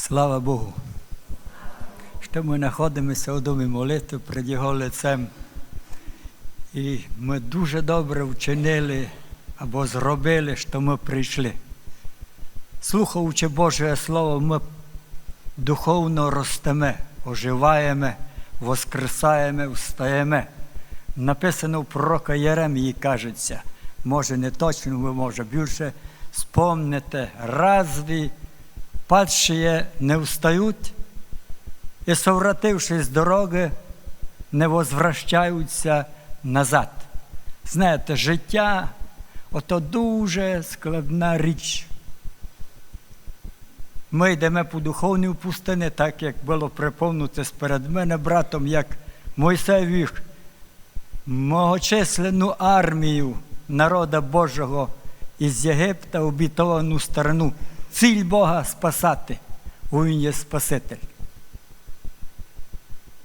Слава Богу. Що ми знаходимося у домі молитви перед Його лицем. І ми дуже добре вчинили або зробили, що ми прийшли. Слухаючи Боже Слово, ми духовно ростемо, оживаємо, воскресаємо, встаємо. Написано в пророка Єремії, кажеться, може не точно, ви може більше спомните, разві падшие не встають і, совратившись з дороги, не возвращаються назад. Знаєте, життя ото дуже складна річ. Ми йдемо по духовній пустині, так як було приповнуте перед мене братом, як Мойсей віг многочисленну армію народа Божого із Єгипта обітовану сторону. Ціль Бога спасати, бо Він є Спаситель.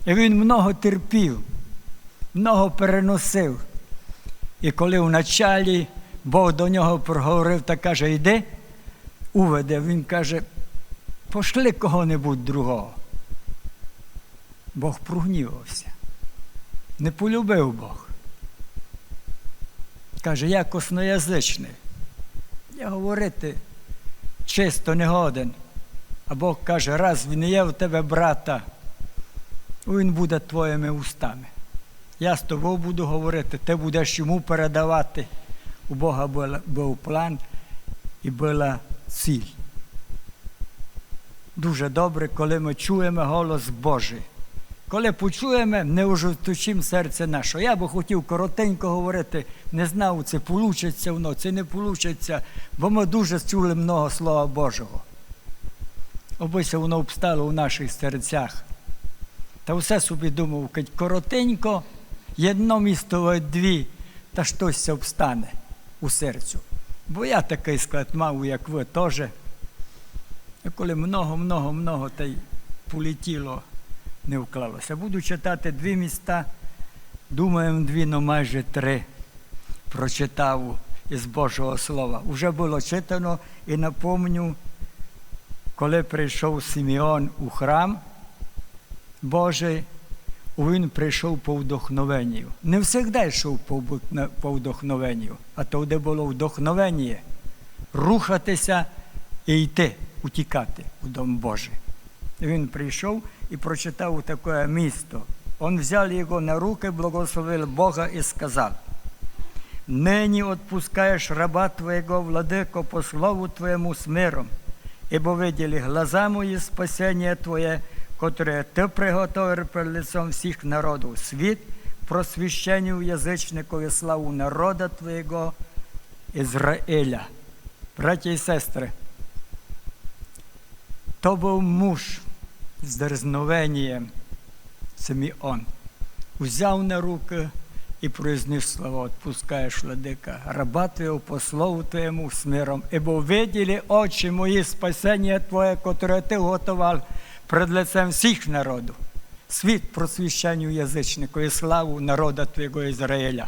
І він много терпів, много переносив. І коли вначалі Бог до нього проговорив та каже, йди, уведе, він каже, пошли кого-небудь другого. Бог прогнівався. Не полюбив Бог. Каже, я косноязичний. Я говорити чисто не годен. А Бог каже, раз він є в тебе брата, він буде твоїми устами. Я з тобою буду говорити, ти будеш йому передавати. У Бога був план і була ціль. Дуже добре, коли ми чуємо голос Божий. Коли почуємо, не ужесточимо серце наше. Я би хотів коротенько говорити, не знав, це вийде воно, це не вийде, бо ми дуже чули много Слова Божого. Обися воно обстало у наших серцях. Та все собі думав, кать коротенько, єдно місто дві, та щось обстане у серцю. Бо я такий склад мав, як ви теж. Коли много-много-много та й полетіло не вклалося. Буду читати дві міста, думаємо, дві, ну майже три прочитав із Божого Слова. Уже було читано і напомню, коли прийшов Симеон у храм Божий, він прийшов по вдохновенню. Не завжди йшов по вдохновенню, а то, де було вдохновення, рухатися і йти, утікати у Дом Божий. Він прийшов і прочитав таке місто. Он взял його на руки, благословив Бога і сказав, Нині отпускаєш раба Твоєго, владико, по слову Твоєму з миром, ибо виділи глаза мої спасення Твоє, котре Ти приготовив перед лицом всіх народів, світ, просвіщенню язичникові славу народа Твоєго, Ізраїля. Браті і сестри, то був муж з дерзновенням Симеон. Узяв на руки і произнес слова, «Отпускаєш, владика, раба Твого по слову Твоєму з миром, ибо виділи очі мої спасення Твоє, котре Ти готував перед лицем всіх народів, світ просвіщенню язичнику і славу народа Твого Ізраїля.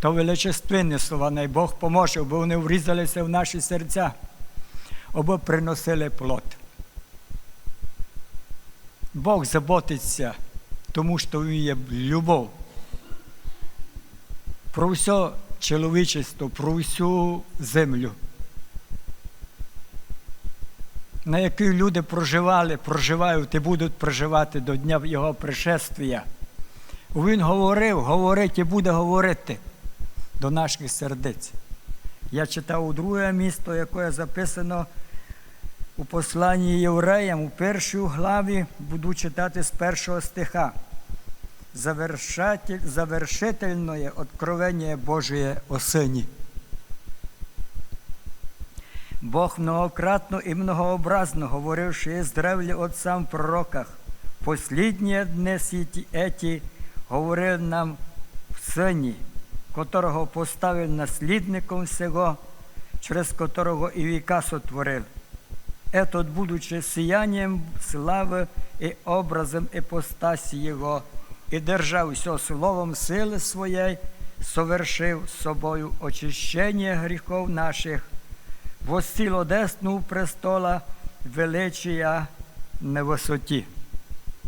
То величественні слова, най Бог поможе, бо вони врізалися в наші серця, або приносили плод. Бог заботиться, тому що Він є любов. Про все чоловічество, про всю землю, на якій люди проживали, проживають і будуть проживати до дня Його пришествия. Він говорив, говорить і буде говорити до наших сердець. Я читав у друге місто, яке записано у посланні євреям у першій главі буду читати з першого стиха. Завершительне откровення Божої осені. Бог многократно і многообразно говоривши із древлі отцам в пророках, послідні дні еті говорив нам в сині, котрого поставив наслідником всього, через котрого і віка сотворив этот, будучи сиянием слави і образом іпостасі Його, і держав все словом сили своєї, совершив собою очищення гріхов наших, воссіло десну престола величія на висоті.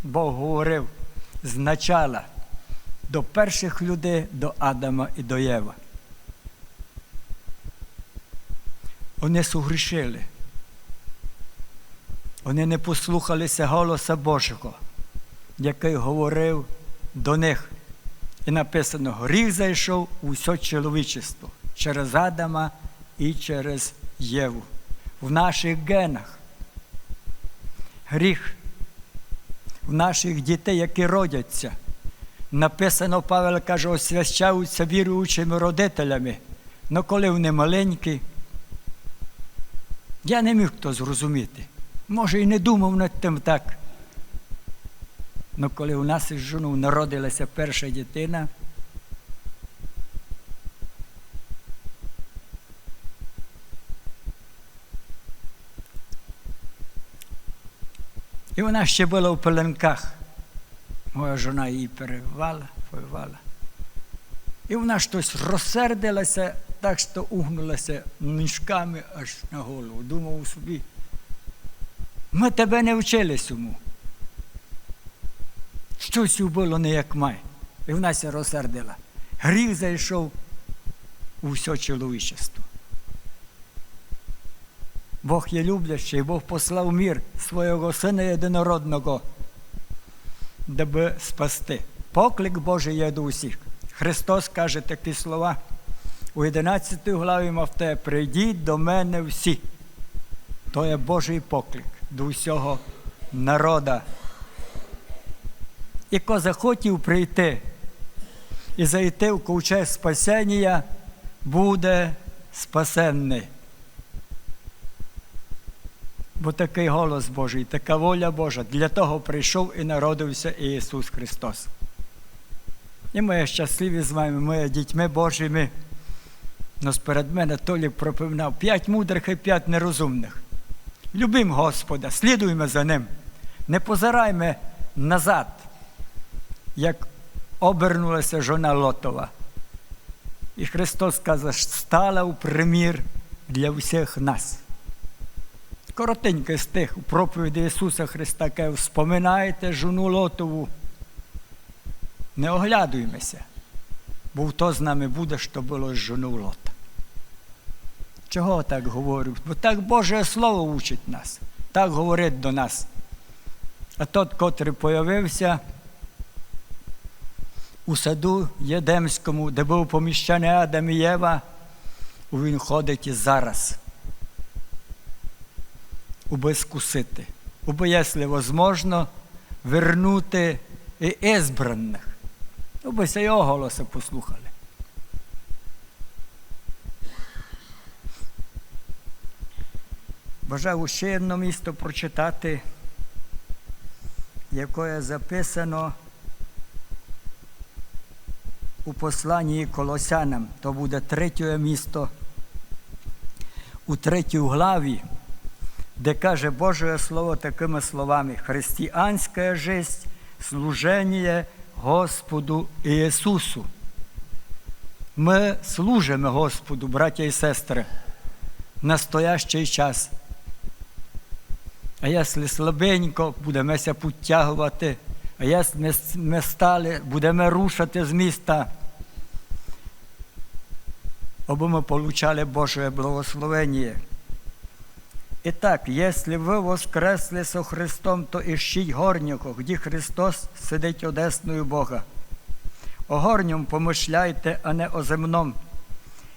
Бог говорив з начала до перших людей, до Адама і до Єва. Вони сугрішили. Вони не послухалися голоса Божого, який говорив до них. І написано: гріх зайшов у все чоловічество через Адама і через Єву. В наших генах. Гріх в наших дітей, які родяться. Написано, Павел каже, освящаються віруючими родителями. але коли вони маленькі, я не міг то зрозуміти. Може, і не думав над тим так. Але коли у нас із жоною народилася перша дитина, і вона ще була в пеленках. Моя жона її перевивала, повивала. І вона щось розсердилася, так що угнулася мішками аж на голову. Думав собі, ми тебе не вчили суму. Щось було не як май. І вона ся розсердила. Гріх зайшов у все чоловічество. Бог є люблячий, Бог послав мір свого Сина єдинородного, даби спасти. Поклик Божий є до усіх. Христос каже такі слова у 11 главі Мавтея, прийдіть до мене всі. То є Божий поклик до усього народа. Хто захотів прийти і зайти в ковчег спасення, буде спасенний. Бо такий голос Божий, така воля Божа, для того прийшов і народився Ісус Христос. І ми щасливі з вами, ми дітьми Божими. Но сперед мене Толік пропевнав п'ять мудрих і п'ять нерозумних. Любим Господа, слідуймо за Ним, не позираймо назад, як обернулася жона Лотова. І Христос сказав, стала у примір для всіх нас. Коротенький стих у проповіді Ісуса Христа каже, вспоминайте жону Лотову. Не оглядуймося, бо то з нами буде, що було з жону Лота. Чого так говорю? Бо так Боже Слово учить нас, так говорить до нас. А тот, котрий появився у саду Єдемському, де був поміщений Адам і Єва, він ходить і зараз. Уби скусити, уби, якщо можливо, вернути і ізбраних. Уби його голоса послухали. Бажаю ще одне місто прочитати, яке записано у посланні Колосянам. То буде третє місто у третій главі, де каже Боже Слово такими словами: Християнська жесть, служення Господу Ісусу. Ми служимо Господу, браття і сестри, в настоящий час. А якщо слабенько, будемо ся підтягувати, а якщо ми стали, будемо рушати з міста, аби ми получали Боже благословення. І так, якщо ви воскресли со Христом, то іщіть горнього, де Христос сидить одесною Бога. О горньому помишляйте, а не о земном.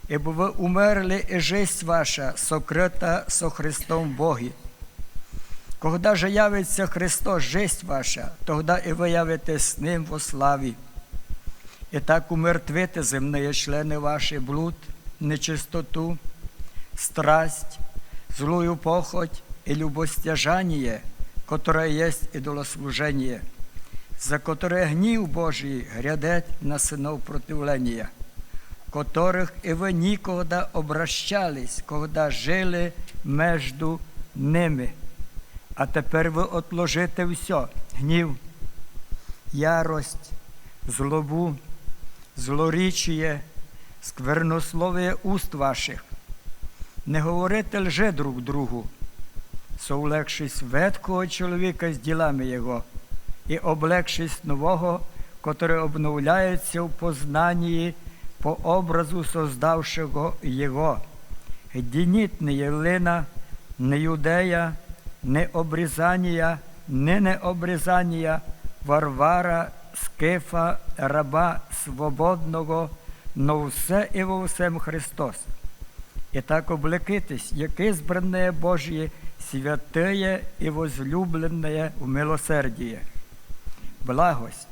Ібо ви умерли, і жисть ваша сокрита со Христом Богі. Когда же явиться Христос, жесть ваша, тогда і ви явитесь з Ним во славі. І так умертвите земні члени ваші, блуд, нечистоту, страсть, злую похоть и любостяжание, которое есть идолослужение, за которое гнів Божий грядет на сынов противления, которых и вы никогда обращались, когда жили между ними. А тепер ви отложите все, гнів, ярость, злобу, злорічіє, сквернословие уст ваших. Не говорите лже друг другу, соулегшись ветхого чоловіка з ділами Його, і облегшись нового, котре обновляється в познанні по образу создавшого Його. Гдініть не євлина, не юдея, не обрізанія, не необрізанія, Варвара, Скифа, раба свободного, но все і во всем Христос. І так облекитесь, як избранное Божье, святые и возлюбленное в милосердие. Благость,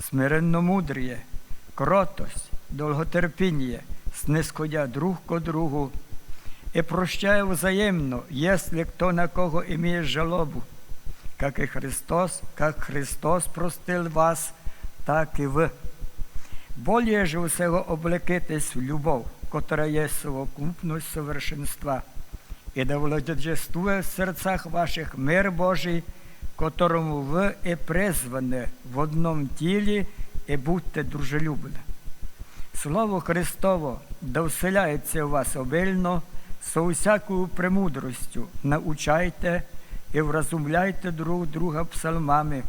смиренномудрие, кротость, долготерпіння, снисходя друг ко другу, и прощая взаимно, если кто на кого имеет жалобу, как и Христос, как Христос простил вас, так и вы. Более же усього облекитесь в любов, котра є совокупність совершенства, і да владичествує в серцях ваших мир Божий, которому ви і призвані в одному тілі, і будьте дружелюбні. Слово Христово да вселяється в вас обильно, со усякою премудростю научайте і вразумляйте друг друга псалмами,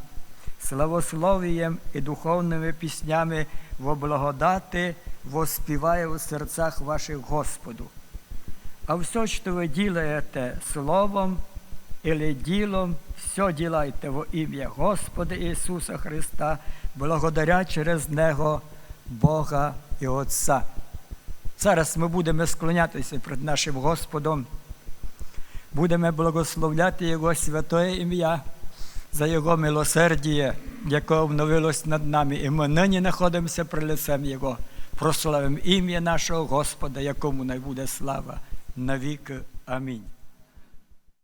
славословієм і духовними піснями во благодати воспіває у серцях ваших Господу. А все, що ви ділаєте словом или ділом, все ділайте во ім'я Господа Ісуса Христа, благодаря через Него Бога і Отця. Зараз ми будемо склонятися перед нашим Господом, будемо благословляти Його святое ім'я за Його милосердіє, яке обновилось над нами, і ми нині знаходимося при лицем Його. Прославимо ім'я нашого Господа, якому найбуде слава навіки. Амінь.